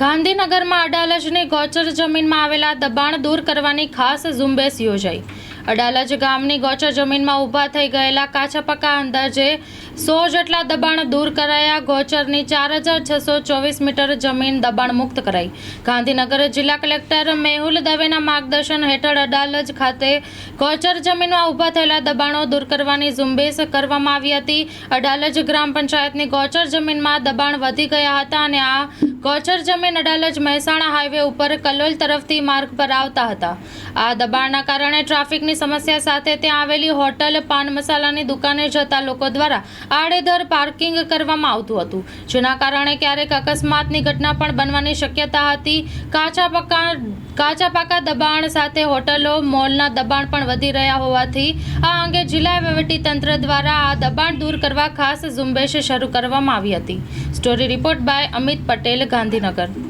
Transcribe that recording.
ગાંધીનગરમાં અડાલજની ગોચર જમીનમાં આવેલા દબાણ દૂર કરવાની ખાસ ઝુંબેશ યોજાઈ. અડાલજ ગામની ગોચર જમીનમાં ઊભા થઈ ગયેલા કાચા અંદાજે સો જેટલા દબાણ દૂર કરાયા. ગોચરની ચાર હજાર છસો ચોવીસ મીટર જમીન દબાણ મુક્ત કરાઈ. ગાંધીનગર જિલ્લા કલેક્ટર મેહુલ દવેના માર્ગદર્શન હેઠળ અડાલજ ખાતે ગોચર જમીનમાં ઊભા થયેલા દબાણો દૂર કરવાની ઝુંબેશ કરવામાં આવી હતી. અડાલજ ગ્રામ પંચાયતની ગોચર જમીનમાં દબાણ વધી ગયા હતા અને આ ગોચર જમીન અડાલજ મહેસાણા હાઈવે ઉપર કલોલ તરફથી માર્ગ પર આવતા હતા. આ દબાણના કારણે ટ્રાફિકની સમસ્યા સાથે ત્યાં આવેલી હોટલ પાન મસાલાની દુકાને જતા લોકો દ્વારા આડેધડ પાર્કિંગ કરવામાં આવતું હતું. જેના કારણે ક્યારેક અકસ્માતની ઘટના પણ બનવાની શક્યતા હતી. કાચા પક્કા કાચા પાકા દબાણ સાથે હોટલો, મોલના દબાણ પણ વધી રહ્યા હોવાથી આ અંગે જિલ્લા વહીવટી તંત્ર દ્વારા આ દબાણ દૂર કરવા ખાસ ઝુંબેશ શરૂ કરવામાં આવી હતી. Story report by Amit Patel, Gandhinagar.